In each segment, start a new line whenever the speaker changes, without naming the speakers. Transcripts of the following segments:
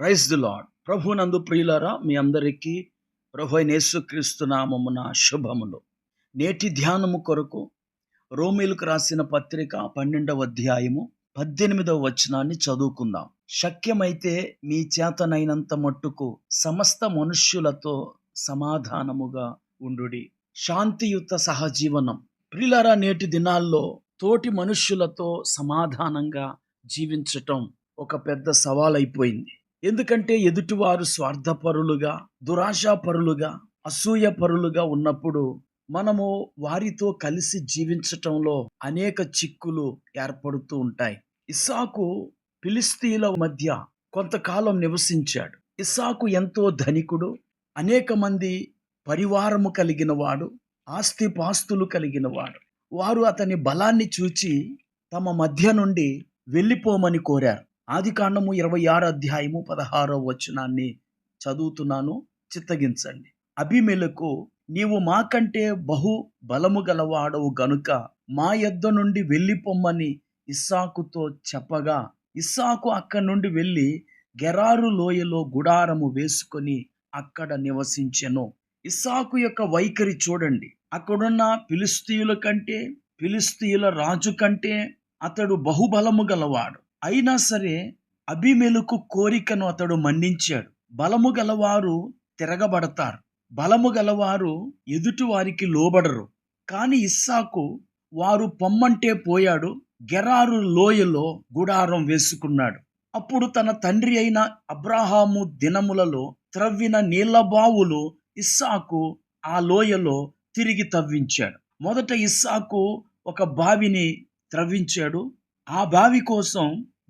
Praise the lord ప్రభు నందు ప్రియులారా మీ అందరికీ ప్రభు అయిన యేసుక్రీస్తు నామమున శుభములు. నేటి ధ్యానము కొరకు రోమిలకు రాసిన పత్రిక పన్నెండవ అధ్యాయము పద్దెనిమిదవ వచనాన్ని చదువుకుందాం. శక్యమైతే మీ చేతనైనంత మట్టుకు సమస్త మనుష్యులతో సమాధానముగా ఉండుడి. శాంతియుత సహజీవనం. ప్రిలరా నేటి దినాల్లో తోటి మనుష్యులతో సమాధానంగా జీవించటం ఒక పెద్ద సవాల్ అయిపోయింది ఎందుకంటే ఎదుటివారు స్వార్థపరులుగా దురాశాపరులుగా అసూయపరులుగా ఉన్నప్పుడు మనము వారితో కలిసి జీవించటంలో అనేక చిక్కులు ఏర్పడుతూ ఉంటాయి. ఇస్సాకు ఫిలిస్తీన్ల మధ్య కొంతకాలం నివసించాడు. ఇస్సాకు ఎంతో ధనికుడు అనేక మంది పరివారము కలిగిన వాడు ఆస్తిపాస్తులు కలిగిన వాడు వారు అతని బలాన్ని చూచి తమ మధ్య నుండి వెళ్ళిపోమని కోరారు. ఆది కాండము ఇరవై ఆరు అధ్యాయము పదహారో వచనాన్ని చదువుతున్నాను. చిత్తగించండి. అభిమేలకు నీవు మాకంటే బహు బలము గలవాడవు గనుక మా యొద్ద నుండి వెళ్ళిపోమ్మని ఇస్సాకుతో చెప్పగా ఇస్సాకు అక్కడి నుండి వెళ్ళి గెరారు లోయలో గుడారము వేసుకొని అక్కడ నివసించెను. ఇస్సాకు యొక్క వైఖరి చూడండి. అక్కడున్న పిలిస్తీయుల కంటే పిలిస్తీయుల రాజు కంటే అతడు బహుబలము గలవాడు. అయినా సరే అభిమెలకు కోరికను అతడు మన్నించాడు. బలము గలవారు తిరగబడతారు. బలము గలవారు ఎదుటి వారికి లోబడరు. కానీ ఇస్సాకు వారు పొమ్మంటే పోయాడు. గెరారు లోయలో గుడారం వేసుకున్నాడు. అప్పుడు తన తండ్రి అయిన అబ్రాహాము దినములలో త్రవ్విన నీళ్ళ బావులు ఇస్సాకు ఆ లోయలో తిరిగి తవ్వించాడు. మొదట ఇస్సాకు ఒక బావిని త్రవ్వించాడు. ఆ బావి కోసం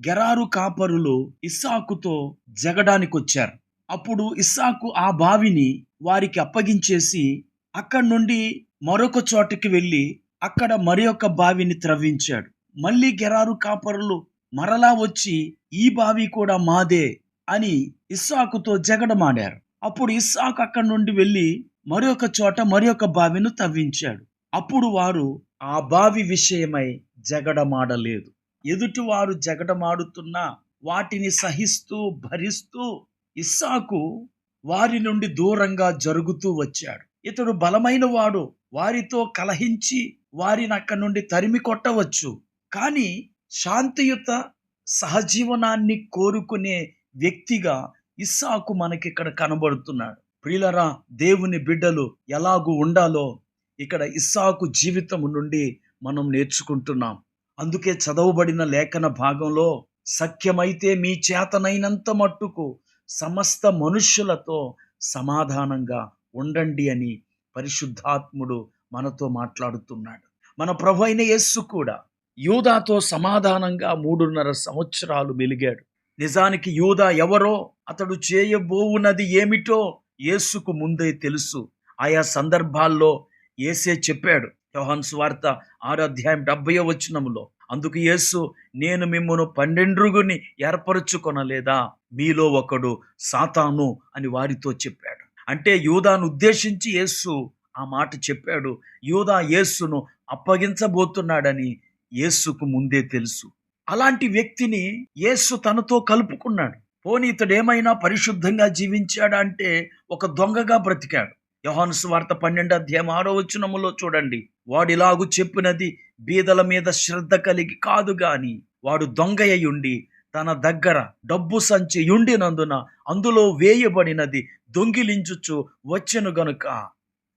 గెరారు కాపరులు ఇస్సాకుతో జగడానికి వచ్చారు అప్పుడు ఇస్సాకు ఆ బావిని వారికి అప్పగించేసి అక్కడి నుండి మరొక చోటకి వెళ్ళి అక్కడ మరి ఒక బావిని త్రవ్వించాడు. మళ్ళీ గెరారు కాపరులు మరలా వచ్చి ఈ బావి కూడా మాదే అని ఇస్సాకుతో జగడమాడారు. అప్పుడు ఇస్సాకు అక్కడి నుండి వెళ్ళి మరొక చోట మరి ఒక బావిను తవ్వించాడు అప్పుడు వారు ఆ బావి విషయమై జగడమాడలేదు. ఎదుటివారు జగడమాడుతున్నా వాటిని సహిస్తూ భరిస్తూ ఇస్సాకు వారి నుండి దూరంగా జరుగుతూ వచ్చాడు. ఇతడు బలమైన వాడు వారితో కలహించి వారిని అక్కడి నుండి తరిమి కొట్టవచ్చు. కానీ శాంతియుత సహజీవనాన్ని కోరుకునే వ్యక్తిగా ఇస్సాకు మనకిక్కడ కనబడుతున్నాడు. ప్రియులరా దేవుని బిడ్డలు ఎలాగూ ఉండాలో ఇక్కడ ఇస్సాకు జీవితం నుండి మనం నేర్చుకుంటున్నాం. అందుకే చదవబడిన లేఖన భాగంలో సఖ్యమైతే మీ చేతనైనంత మట్టుకు సమస్త మనుష్యులతో సమాధానంగా ఉండండి అని పరిశుద్ధాత్ముడు మనతో మాట్లాడుతున్నాడు. మన ప్రభు అయిన యేస్సు కూడా యూదాతో సమాధానంగా మూడున్నర సంవత్సరాలు మెలిగాడు. నిజానికి యూదా ఎవరో అతడు చేయబోవున్నది ఏమిటో యేసుకు ముందే తెలుసు. ఆయా సందర్భాల్లో ఏసే చెప్పాడు యోహాన్ స్వార్త ఆరో అధ్యాయం డెబ్బయో వచనములో అందుకు యేసు నేను మిమ్మను పన్నెండుగుని ఏర్పరచుకొనలేదా? మీలో ఒకడు సాతాను అని వారితో చెప్పాడు. అంటే యూదాను ఉద్దేశించి యేసు ఆ మాట చెప్పాడు. యూదా యేసును అప్పగించబోతున్నాడని యేసుకు ముందే తెలుసు. అలాంటి వ్యక్తిని యేసు తనతో కలుపుకున్నాడు. పోనీ ఇతడు ఏమైనా పరిశుద్ధంగా జీవించాడా అంటే ఒక దొంగగా బ్రతికాడు. యోహాను స్వార్త పన్నెండు అధ్యాయం ఆరో వచనములో చూడండి. వాడిలాగు చెప్పినది బీదల మీద శ్రద్ధ కలిగి కాదు గాని వాడు దొంగయ్యుండి తన దగ్గర డబ్బు సంచి ఉండినందున అందులో వేయబడినది దొంగిలించుచు వచ్చెను గనుక.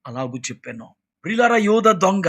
అలాగు చెప్పాను. ప్రిలర యోధ దొంగ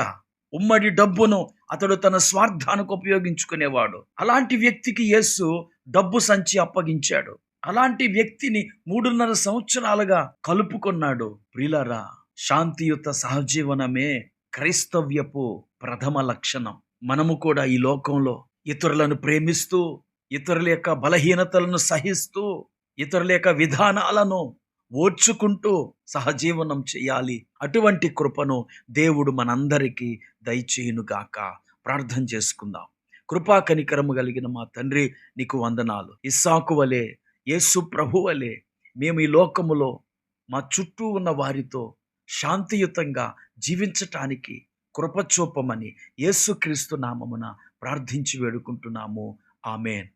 ఉమ్మడి డబ్బును అతడు తన స్వార్థానికి ఉపయోగించుకునేవాడు. అలాంటి వ్యక్తికి యేసు డబ్బు సంచి అప్పగించాడు. అలాంటి వ్యక్తిని మూడున్నర సంవత్సరాలుగా కలుపుకున్నాడు. ప్రిలరా శాంతియుత సహజీవనమే క్రైస్తవ్యపు ప్రథమ లక్షణం. మనము కూడా ఈ లోకంలో ఇతరులను ప్రేమిస్తూ ఇతరుల యొక్క బలహీనతలను సహిస్తూ ఇతరుల యొక్క విధానాలను ఓర్చుకుంటూ సహజీవనం చేయాలి. అటువంటి కృపను దేవుడు మనందరికీ దయచేయునుగాక ప్రార్థన చేసుకుందాం. కృపా కనికరము కలిగిన మా తండ్రి నీకు వందనాలు. ఇస్సాకు వలె యేసు ప్రభు వలె మేము ఈ లోకములో మా చుట్టూ ఉన్న వారితో శాంతియుతంగా జీవించటానికి కృపచూపమని యేసుక్రీస్తు నామమున ప్రార్థించి వేడుకుంటున్నాము. ఆమెన్.